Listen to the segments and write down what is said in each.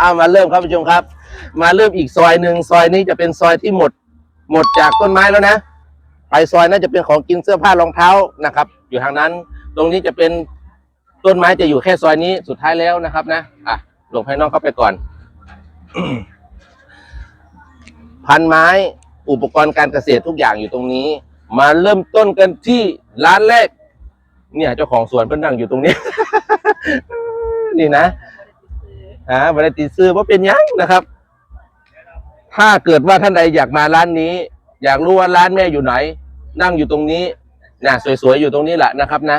อ่ามาเริ่มครับผู้ชมครับ มาเริ่มอีกซอยหนึ่งซอยนี้จะเป็นซอยที่หมด หมดจากต้นไม้แล้วนะไปซอยนั้นจะเป็นของกินเสื้อผ้ารองเท้านะครับ อยู่ทางนั้น ตรงนี้จะเป็นต้นไม้จะอยู่แค่ซอยนี้สุดท้ายแล้วนะครับ นะอะหลวงให้น้องเข้าไปก่อน พันไม้อุปกรณ์การเกษตรทุกอย่างอยู่ตรงนี้ มาเริ่มต้นกันที่ร้านแรก เนี่ยเจ้าของสวนเพิ่นนั่งอยู่ตรงนี้ นี่นะ อ่าบริติดซื้อว่าเป็นหยังนะครับ ถ้าเกิดว่าท่านใดอยากมาร้านนี้ อยากรู้ว่าร้านแม่อยู่ไหน นั่งอยู่ตรงนี้นะสวยๆอยู่ตรงนี้แหละนะครับนะ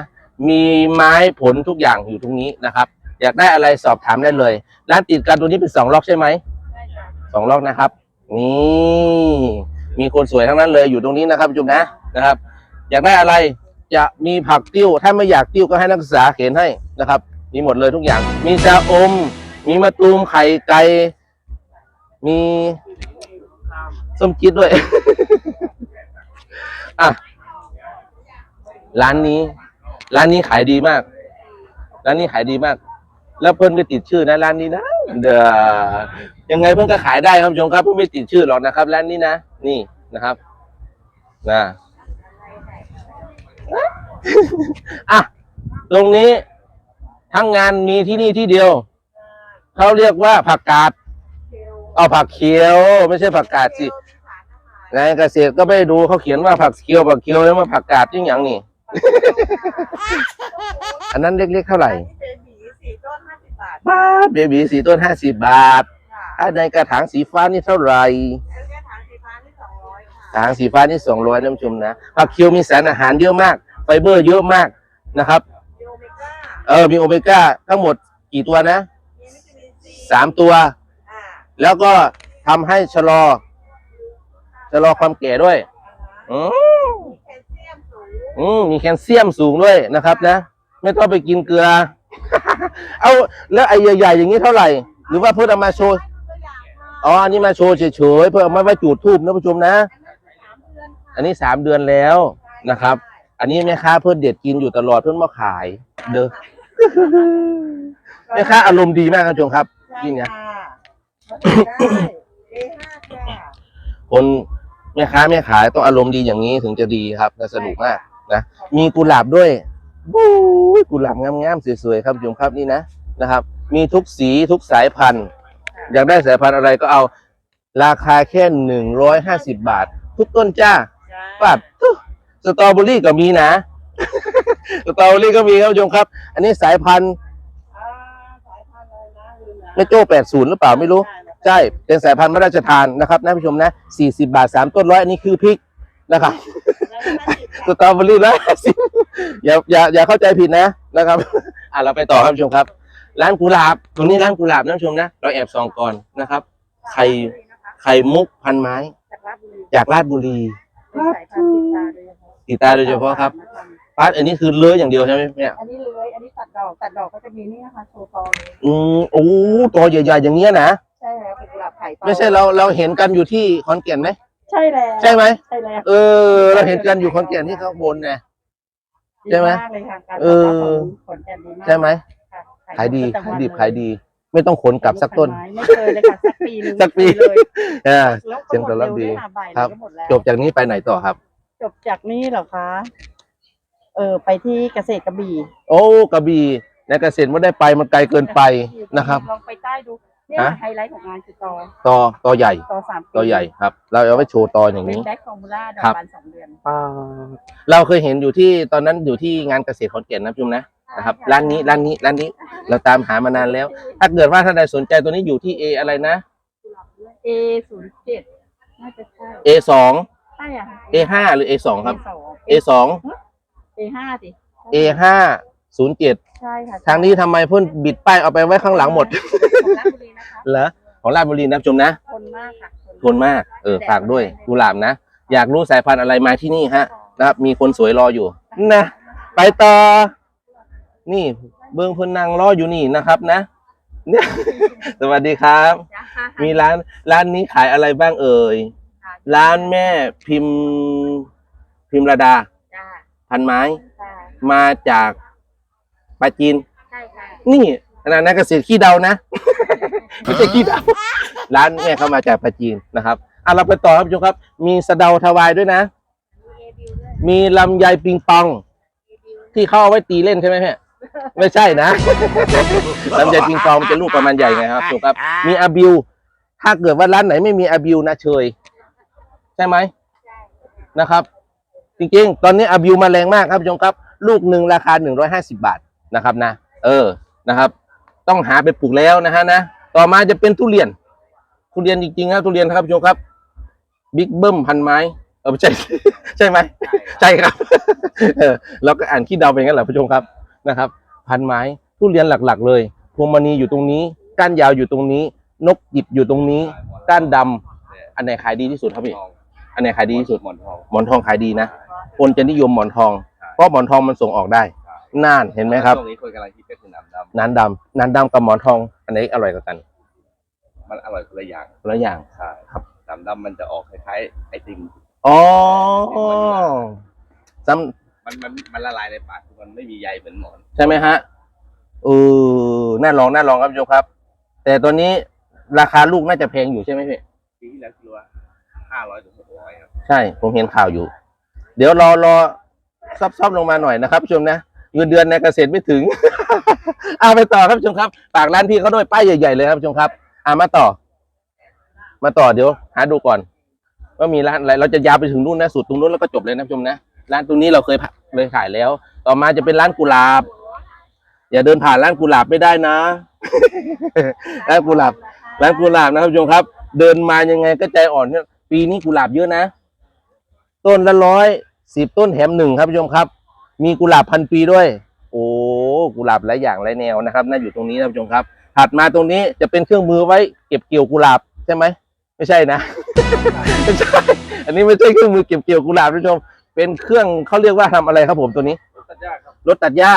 มีไม้ผลทุกอย่างอยู่ตรงนี้นะครับ อยากได้อะไรสอบถามได้เลยร้านติดกันตัวนี้เป็นสองล็อกใช่ไหมสองล็อกนะครับ นี่มีคนสวยทั้งนั้นเลยอยู่ตรงนี้นะครับผู้ชมนะนะครับ อยากได้อะไรจะมีผักติ้ว ถ้าไม่อยากติ้วก็ให้นักศึกษาเขียนให้นะครับ มีหมดเลยทุกอย่าง มีชาอม มีมะตูมไข่ไก่มีส้มจิตด้วย อะ ร้านนี้ ร้านนี้ขายดีมาก ร้านนี้ขายดีมาก แล้วเพิ่นก็ติดชื่อนะร้านนี้นะเด้อยังไงเพิ่นก็ขายได้ครับชมครับเพิ่นไม่ติดชื่อหรอกนะครับ ร้านนี้นะ นี่นะครับ นะอะ ตรงนี้ทั้งงานมีที่นี่ที่เดียว เขาเรียกว่าผักกาดเอาผักเขียว ไม่ใช่ผักกาดสิงานเกษตรก็ไม่ดูเขาเขียนว่าผักเขียวผักเขียวแล้วมาผักกาดยิ่งอย่างนี่ อันนั้นเล็กๆเท่าไหร่เป็นหมีสี่ต้นห้าสิบบาทบาทเบบีสีต้นห้าสิบบาทค่ะถ้าในกระถางสีฟ้านี่เท่าไหร่แล้วก็ทางสีฟ้านี่สองร้อยค่ะกระถางสีฟ้านี่สองร้อยน้ำชมนะผักเขียวมีสารอาหารเยอะมาก ไฟเบอร์เยอะมากนะครับมีโอเมก้าเออมีโอเมก้าทั้งหมดกี่ตัวนะมีวิตามินซี สามตัวอ่าแล้วก็ทำให้ชะลอ ชะลอความแก่ด้วย อืมแคลเซียมสูงอืมมีแคลเซียมสูงด้วยนะครับ นะ ไม่ต้องไปกินเกลือ เอาแล้วไอ้ใหญ่ๆอย่างนี้เท่าไหร่ หรือว่าเพื่อเอามาโชว์ตัวอย่างค่ะอ๋ออันนี้มาโชว์เฉยๆเพื่อเอามาไว้จูดทูบนะผู้ชมนะอันนั้นสามเดือนค่ะอันนี้สามเดือนแล้วนะครับ อันนี้แม่ค้าเพื่อนเด็ดกินอยู่ตลอดเพื่อนมาขาย เด้อแม่ค้าอารมณ์ดีมากครับผู้ชมครับ ยิ่งนะเอห้าค่ะคนแม่ค้าแม่ขายต้องอารมณ์ดีอย่างนี้ถึงจะดีครับและสนุกมากนะมีกุหลาบด้วยบู๊ยกุหลาบงามๆสวยๆครับโยมครับนี่นะนะครับ มีทุกสีทุกสายพันธุ์ อยากได้สายพันธุ์อะไรก็เอาราคาแค่หนึ่งร้อยห้าสิบบาท ทุกต้นจ้าปัดทุสตรอเบอรี่ก็มีนะ สตรอเบอรี่ก็มีครับโยมครับ อันนี้สายพันธุ์ อ่าสายพันธุ์อะไรนะลื มนะแม่โจ้แปดศูนย์หรือเปล่าไม่รู้ ใช่ เป็นสายพันธุ์พระราชทานนะครับนะผู้ชมนะสี่สิบาทสามต้นร้อยอันนี้คือพริกนะครับสตรอเบอรี่แล้วอย่าอย่าอย่าเข้าใจผิดนะนะครับ อะเราไปต่อครับผู้ชมครับ ร้านกุหลาบตรงนี้ร้านกุหลาบนะผู้ชมนะ เราแอบส่องก่อนนะครับ ไข่ไข่มุกพันไม้ จากราชบุรีจากราชบุรีเป็นสายพันธุ์ติดตาโดยเฉพาะติดตาโดยเฉพาะครับ ป้าอันนี้คือเลื้อยอย่างเดียวใช่ไหมเนี่ยอันนี้เลื้อย อันนี้ตัดดอก ตัดดอกก็จะมีนี่นะคะโชว์ตอเลยอืมโอ้ตัวใหญ่ๆอย่างเงี้ยนะใช่แล้วเป็นกุหลาบไข่ตอไม่ใช่เราเราเห็นกันอยู่ที่ขอนแก่นไหมใช่แล้วใช่ไหมใช่แล้วเออ เราเห็นกันอยู่ขอนแก่นที่ข้างบนไง ใช่ไหมดีากเลยค่ะการเอตอบอรับของขอนแก่นดีมากใช่ไหมค่ะขายดีประจำขายวันดีเลขายดี ไม่ต้องขนกลับสักต้น ไม่เคยเลยค่ะสักปีหนึงสักปีไม่เคยเลยอ่า แล้วเสียงตอบรับดีก็หมเวด้วยนะบ่ายครับก็หมดแล้วจบจากนี้ไปไหนต่อครับ จบจากนี่เหรอคะ เออไปที่เกษตรกระบี่โอ้กระบี่ในเกษตรไม่ได้ไปมันไกลเกินไปนะครับ ลองไปใต้ดูเนี่ยฮะ ไฮไลท์ของงานคือตอตอตอใหญ่ตอสามปีตอใหญ่ครับ เราเอาไว้โชว์ตออย่างเป็นนี้ แบ็คฟอร์มูล่าดอครักบบานสองเดือนเราเคยเห็นอยู่ที่ตอนนั้นอยู่ที่งานเกษตรขอนแก่นนะพี่ชมนะนะครับร้านนี้ร้านนี้ร้านนี้เราตามหามานานแล้ว ถ้าเกิดว่าท่านใดสนใจตัวนี้อยู่ที่ A อะไรนะ เอศูนย์เจ็ดน่าจะใช่ A สองใช่อะ A ห้าหรือ A สองครับเอ A สอง เอห้าสิ A ห้าศูนย์เจ็ดใช่ค่ะทางนี้ทำไมเพิ่นบิดป้ายเอาไปไว้ข้างหลังหมด ของราชบุรีนะคะเหรอของราชบุรีนะผู้ชมนะ ทนมากค่ะทนมาก เออฝากด้วยกุหลาบนะ อยากรู้สายพันธุ์อะไรมาที่นี่ฮะนะครับ มีคนสวยรออยู่นะ ไปต่อ นี่เบื้องเพนนางรออยู่นี่นะครับนะเนี่ย สวัสดีครับ จ้ามีร้านร้านนี้ขายอะไรบ้างเอ่ย ร้านแม่พิมพ์พิมพ์ระดาจ้า พันไม้จ้ามาจากปาจีน ใช่ค่ะนี่ขนาดนักเกษตรขี้เดานะ ไม่ใช่ขี้เถ้าร้านแม่เข้ามาจากปาจีนนะครับอะเราไปต่อครับผู้ชมครับ มีสะเดาทวายด้วยนะ มีลำไยปิงปองที่เขาเอาไว้ตีเล่นใช่ไหมแม่ไม่ใช่นะ ลำไยปิงปองมันจะลูกประมาณใหญ่ไงครับผู้ชมครับ มีอาบิว ถ้าเกิดว่าร้านไหนไม่มีอาบิวนะเชย ใช่ไหมนะครับ จริงๆ ตอนนี้อาบิวมาแรงมากครับผู้ชมครับ ลูกหนึ่งราคาหนึ่งร้อยห้าสิบาทนะครับนะ เออนะครับ ต้องหาไปปลูกแล้วนะฮะนะ ต่อมาจะเป็นทุเรียน ทุเรียนจริงๆครับทุเรียนครับผู้ชมครับบิ๊กเบิ้มพันไม้เออไม่ใช่ใช่ไหมใช่ครับเออเราก็อ่านขี้เดาไปงั้นแหละผู้ชมครับนะครับ พันไม้ทุเรียนหลักๆ เลยพวงมณีอยู่ตรงนี้ ก้านยาวอยู่ตรงนี้ นกหยิบอยู่ตรงนี้ ก้านดำอันไหนขายดีที่สุดครับพี่ทองอันไหนขายดีที่สุดหมอนทองหมอนทองขายดีนะ คนจะนิยมหมอนทอง เพราะหมอนทองมันส่งออกได้น่านเห็นไหมครับช่วงนี้คนกำลังคิดก็คือน้ำดน้ำดำน้ำดำกับหมอนทอง อันไหนอร่อยกว่ากันำมันอร่อยคนละอย่างคนละอย่างใช่ครับน้ำดำมันจะออกคล้ายๆไอติมอ๋อซ้มันมันมันละลายในปากคือมันไม่มีใยเหมือนหมอนำใช่ไหมฮะเออน่าลองน่าลองครับผู้ชมครับ แต่ตัวนี้ราคาลูกน่าจะแพงอยู่ใช่ไหมพี่ปีที่แล้วกิโลห้าร้อยถึงหกร้อยครับ ใช่ ผมเห็นข่าวอยู่ เดี๋ยวรอรอซับซับลงมาหน่อยนะครับชมนะเงินเดือนในเกษตรไม่ถึง เอาไปต่อครับชมครับฝากร้านพี่เขาด้วยป้ายใหญ่ๆเลยครับชมครับอ่ามาต่อ มาต่อเดี๋ยว หาดูก่อนว่ามีร้านอะไรเราจะยาวไปถึงนู่นนะสุดตรงนู้นแล้วก็จบเลยนะชมนะร้านตรงนี้เราเคยเลยขายแล้ว ต่อมาจะเป็นร้านกุหลาบ อย่าเดินผ่านร้านกุหลาบไม่ได้นะร้านกุหลาบร้านกุหลาบนะครับชมครับ เดินมายังไงก็ใจอ่อนเนี่ยปีนี้กุหลาบเยอะนะต้นละร้อย สิบต้นแถมหนึ่งครับผู้ชมครับ มีกุหลาบพันปีด้วย โอ้กุหลาบหลายอย่างหลายแนวนะครับ น่าอยู่ตรงนี้นะผู้ชมครับ ถัดมาตรงนี้จะเป็นเครื่องมือไว้เก็บเกี่ยวกุหลาบใช่ไหมไม่ใช่นะไม่ใช่อันนี้ไม่ใช่เครื่องมือเก็บเกี่ยวกุหลาบผู้ชม เป็นเครื่องเขาเรียกว่าทำอะไรครับผมตัวนี้รถตัดยาครับรถตัดหญ้า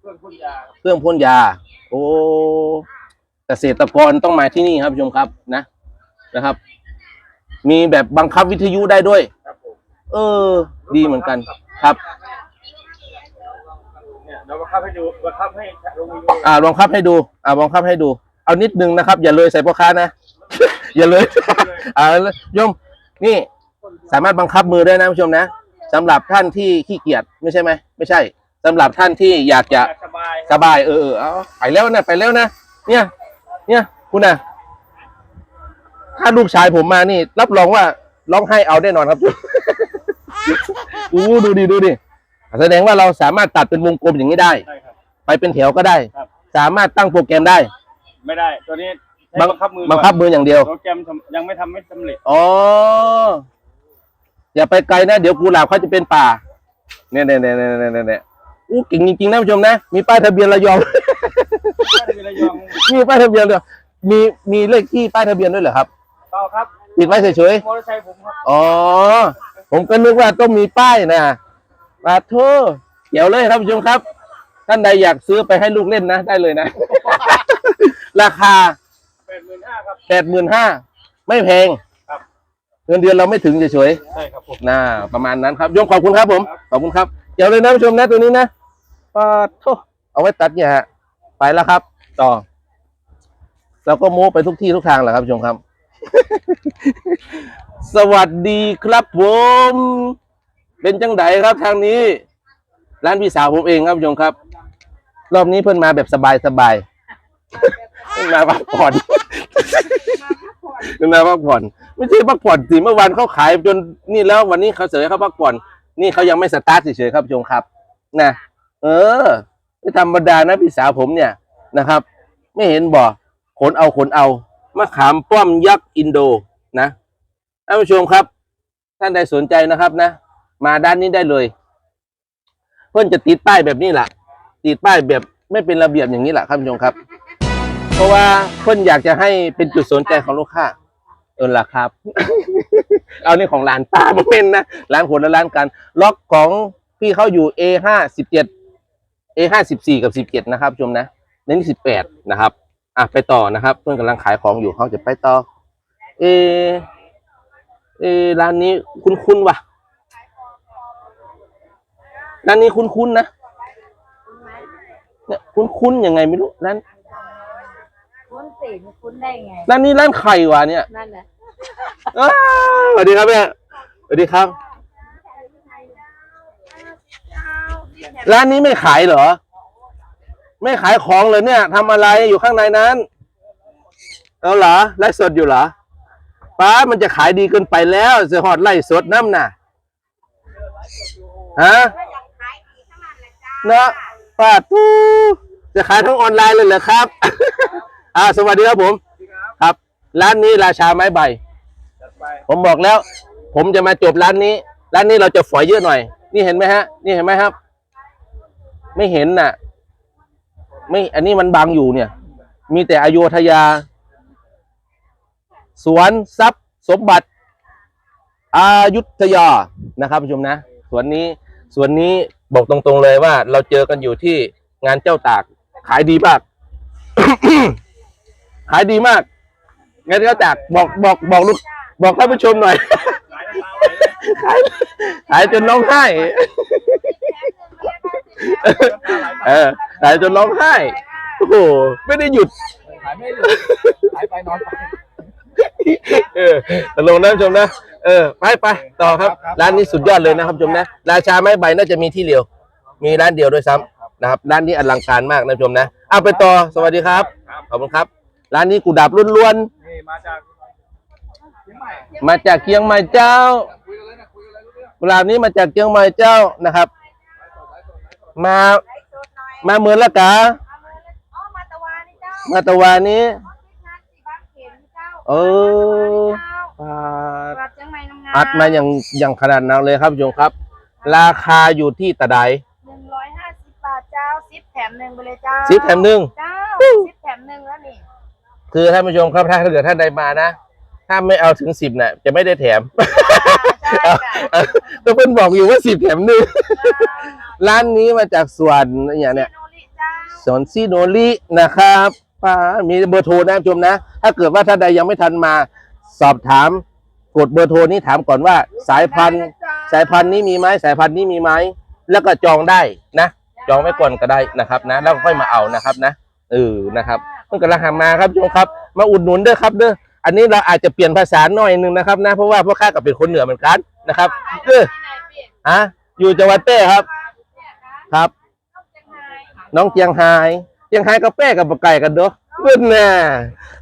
เครื่องพ่นยาเครื่องพ่นยา โอ้เกษตรกรต้องมาที่นี่ครับผู้ชมครับนะนะครับ มีแบบบังคับวิทยุได้ด้วย เออ ดีเหมือนกันครับเนี่ยเราบังคับให้ดูบังคับให้ลงมืออ่าลองคับให้ดู อ่าลองคับให้ดู เอานิดนึงนะครับ อย่าเลยใส่พ่อค้านะ อย่าเลย อ่าโยมนี่สามารถบังคับมือได้นะผู้ชมนะสำหรับท่านที่ขี้เกียจไม่ใช่ไหมไม่ใช่สำหรับท่านที่อยากจะสบายสบายเออเออเอาไปแล้วนะไปแล้วนะเนี่ย เนี่ยคุณนะถ้าลูกชายผมมานี่ รับรองว่าร้องไห้เอาแน่นอนครับ อู้ดูดิดูดิแสดงว่าเราสามารถตัดเป็นวงกลมอย่างนี้ได้ใช่ครับ ไปเป็นแถวก็ได้ ครับ สามารถตั้งโปรแกรมได้ ไม่ได้ ตัวนี้ใช้บังบังคับมือบังคับมืออย่างเดียว โปรแกรมทำยังไม่ทำไม่สำเร็จ อ๋อ อย่าไปไกลนะ เดี๋ยวกุหลาบเขาจะเป็นป่า เนี่ยเนี่ยเนี่ยเนี่ยเนี่ยเนี่ยอู้เก่งจริงๆนะผู้ชมนะ มีป้ายทะเบียนระยอง ไม่ได้ระยองมีป้ายทะเบียนเลยมีมีเลขที่ป้ายทะเบียนด้วยเหรอครับ เปล่าครับ ติดไว้เฉยมอเตอร์ไซค์ผมครับ ๆ อ๋อ ผมก็นึกว่าต้องมีป้ายนะปาโทเดี๋ยวเลยครับผู้ชมครับ ท่านใดอยากซื้อไปให้ลูกเล่นนะ ได้เลยนะ ราคาแปดหมื่นห้าครับแปดหมื่นห้าไม่แพงครับเงินเดือนเราไม่ถึงเฉยใช่ครับผมๆน่าประมาณนั้นครับโยมขอบคุณครับผม ขอบคุณครับ เดี๋ยวเลยนะผู้ชมนะตัวนี้นะปาโทเอาไว้ตัดเนี่ยฮะ ไปแล้วครับ ต่อ เราก็โม้ไปทุกที่ทุกทางแหละครับผู้ชมครับ สวัสดีครับผม เป็นจังไดครับทางนี้ ร้านพี่สาวผมเองครับผู้ชมครับ รอบนี้เพิ่นมาแบบสบายสบายเพิ่นมาพักผ่อนเพิ่นมาพักผ่อน ไม่ใช่พักผ่อนสิเมื่อวานเขาขายจนนี่แล้ววันนี้เขาเสยเขาพักผ่อน นี่เขายังไม่สตาร์ทเฉยๆครับผู้ชมครับนะเออไม่ธรรมดานะพี่สาวผมเนี่ยนะครับ ไม่เห็นบ่ขนเอาขนเอา มะขามป้อมยักษ์อินโดนะท่านผู้ชมครับ ท่านใดสนใจนะครับนะ มาด้านนี้ได้เลย เพื่อนจะติดป้ายแบบนี้แหละติดป้ายแบบไม่เป็นระเบียบอย่างนี้แหละครับผู้ชมครับ เพราะว่าเพื่อนอยากจะให้เป็นจุดสนใจของลูกค้าเออล่ะครับ เอานี่ของร้านป้าบ่เป็นนะร้านคนละร้านกัน ล็อกของพี่เขาอยู่ A ห้าสิบเจ็ด A ห้าสิบสี่กับสิบเจ็ดนะครับผู้ชมนะในนี้สิบแปดนะครับ อะไปต่อนะครับ เพื่อนกำลังขายของอยู่เขาจะไปต่อ เอเออร้านนี้คุ้นๆว่ะร้านนี้คุ้นๆนะเนี่ยคุ้นๆยังไงไม่รู้ร้านคุณสิติไม่คุ้นได้ไงร้านนี้ร้านไข่วะเนี่ยนั่นแหละอ้าวสวัสดีครับแม่สวัสดีครับ ร้านนี้ไม่ขายเหรอ ไม่ขายของเลยเนี่ยทำอะไรอยู่ข้างในนั้นเอาเหรอไล่สดอยู่เหรอป้ามันจะขายดีเกินไปแล้วจะหอดไล่สดน้ำน่ะฮะเนาะป้าตู้จะขายทั้งออนไลน์เลยเหรอครับ อ่าสวัสดีครับผม ครับ ร้านนี้ราชาไม้ใบจัดไปผมบอกแล้ว ผมจะมาจบร้านนี้ ร้านนี้เราจะฝอยเยอะหน่อย นี่เห็นไหมฮะ นี่เห็นไหมครับ ไม่เห็นน่ะ ไม่อันนี้มันบังอยู่เนี่ย มีแต่อโยธยา สวนทรัพย์ สมบัติอายุทยานะครับผู้ชมนะสวนนี้สวนนี้บอกตรงๆเลยว่า เราเจอกันอยู่ที่งานเจ้าตาก ขายดีมาก ขายดีมากงานเจ้าตากบอกบอกบอกลูกบอกท่านผู้ชมหน่อย ขายขายขายจนร้องไห้ เออขายจนร้องไห้ โอ้โห ไม่ได้หยุดขายไม่หยุดขายไปนอนไป เออตลงนะผู้ชมนะ เออ ไปไปต่อครับ ร้านนี้สุดยอดเลยนะครับผู้ชมนะ ราชาไม้ใบน่าจะมีที่เดียว มีร้านเดียวด้วยซ้ำนะครับ ร้านนี้อลังการมากนะผู้ชมนะเอาไปต่อ สวัสดีครับครับ ขอบคุณครับ ร้านนี้กูดับล้วนนี่มาจากเชียงใหม่ๆมาจากเชียงใหม่เจ้าคุยกันเลยนะคุยกันเลยรู้เรื่องกุหลาบนี้มาจากเชียงใหม่เจ้านะครับ มามาเมืองละกาอ๋อมาตะวันนี่เจ้ามาตะวานี้อ๋อที่งานสี่บ้านเข็มนี่เจ้าเออเจ้าปาดกลับเชียงใหม่น้ำงานอัดมาอย่างอย่างขนาดนั้นเลยครับผู้ชมครับ ราคาอยู่ที่ตะไดหนึ่งร้อยห้าสิบบาทเจ้าซิปแถมหนึ่งไปเลยเจ้าซิปแถมหนึ่งเจ้าซิปแถมหนึ่งแล้วนี่คือท่านผู้ชมครับถ้าเกิดท่านใดมานะถ้าไม่เอาถึงสิบเนี่ยจะไม่ได้แถมใช่ค่ะก็เพิ่นบอกอยู่ว่าสิบแถมหนึ่ง ร้านนี้มาจากสวนอย่างเนี้ยเจ้าสวนซีโนรินะครับป้ามีเบอร์โทรนะผู้ชมนะ ถ้าเกิดว่าท่านใดยังไม่ทันมาสอบถาม กดเบอร์โทรนี้ถามก่อนว่า สายพันธุ์สายพันธุ์นี้มีไหมสายพันธุ์นี้มีไหมแล้วก็จองได้นะ จองไว้ก่อนก็ได้นะครับนะ แล้วค่อยมาเอานะครับนะเออนะครับเพิ่งกำลังหามาครับชมครับ มาอุดหนุนด้วยครับเด้ออันนี้เราอาจจะเปลี่ยนภาษาหน่อยหนึงนะครับนะเพราะว่าพ่อข้ากับเป็นคนเหนือเหมือนกันนะครับเอออะอยู่จังหวัดเต้ครับ ครับ น้องเจียงไฮ้เจียงไฮ้กับแป้กับไก่กันเด้อเพื่อนน่ะ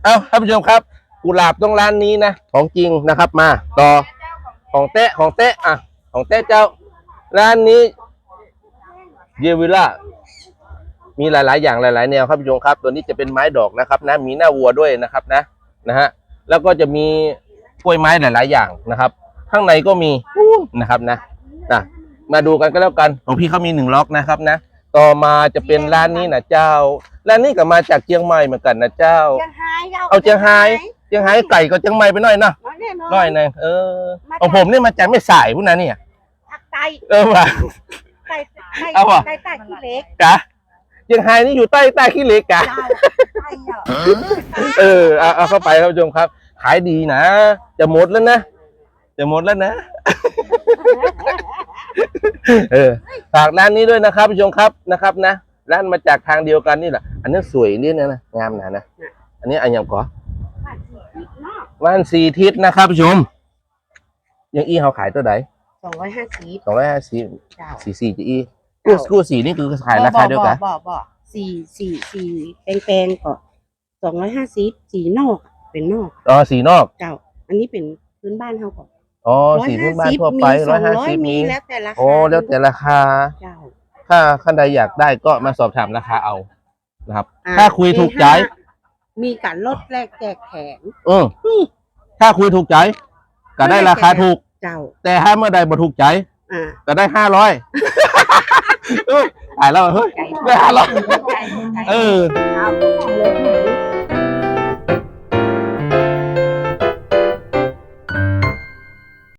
เอาท่านผู้ชมครับ กุหลาบต้องร้านนี้นะของจริงนะครับมาต่อของเตะของเตะอะ ของเตะเจ้า ร้านนี้เยวิล่ามีหลายๆ อย่างหลาย ๆ แนวครับผู้ชมครับ ตัวนี้จะเป็นไม้ดอกนะครับ นะ มีหน้าวัวด้วยนะครับนะนะฮะแล้วก็จะมีกล้วยไม้หลาย ๆ อย่างนะครับ ข้างในก็มีนะครับนะนะ มาดูกันก็แล้วกันของพี่เขามีหนึ่งล็อกนะครับนะ ต่อมาจะเป็นร้านนี้นะเจ้าร้านนี้ก็มาจากเชียงใหม่เหมือนกันนะเจ้าเชียงไฮ้เราเอาเชียงไฮ้เชียงไฮ้ไก่ก็เชียงใหม่ไปหน่อยเนาะน้อยแน่นอน ร้อยหนึงเออของผมนี่มาจากไม่สายพวกนั้นเนี่ยผักไตเออว่ะ ไตไตเอาว่ะไตไตขี้เล็กกะเชียงไฮ้นี่อยู่ใต้ใต้ขี้เหล็กกะเจ้าไตเหรอเออเอาเอาเข้าไปครับผู้ชมครับ ขายดีนะ จะหมดแล้วนะ จะหมดแล้วนะ เออฝากร้านนี้ด้วยนะครับผู้ชมครับนะครับนะร้านมาจากทางเดียวกันนี่แหละ อันนี้สวยนี่นะนะงามนะนะอันนี้อันยังก่อว่านสีทิศนะครับผู้ชมยังอีเขาขายตัวไหนสองร้อยห้าสิบสองร้อยห้าสิบเจ้าสี่สี่จะอีกู้กู้สีนี่คือขายราคาเดียวกันบ่บ่บ่สี่สี่สี่แปลงๆก็สองร้อยห้าสิบสีนอกเป็นนอกอ๋อสีนอกเจ้าอันนี้เป็นพื้นบ้านเขาก่อน อ๋อสีพื้นบ้านทั่วไปร้อยห้าสิบมีมีแล้วแต่ราคาโอ้แล้วแต่ราคาเจ้าถ้าท่านใดอยากได้ก็มาสอบถามราคาเอานะครับอ่ถ้าคุยถูกใจ มีการลดแลกแจกแถมอืมถ้าคุยถูกใจ ก็ได้ราคาถูกเจ้า แต่ถ้าเมื่อใดบ่ถูกใจอ่าก็ได้ห้าร้อยตายแล้วเฮ้ยใจได้ห้าร้อยใจใจเออเอาเลย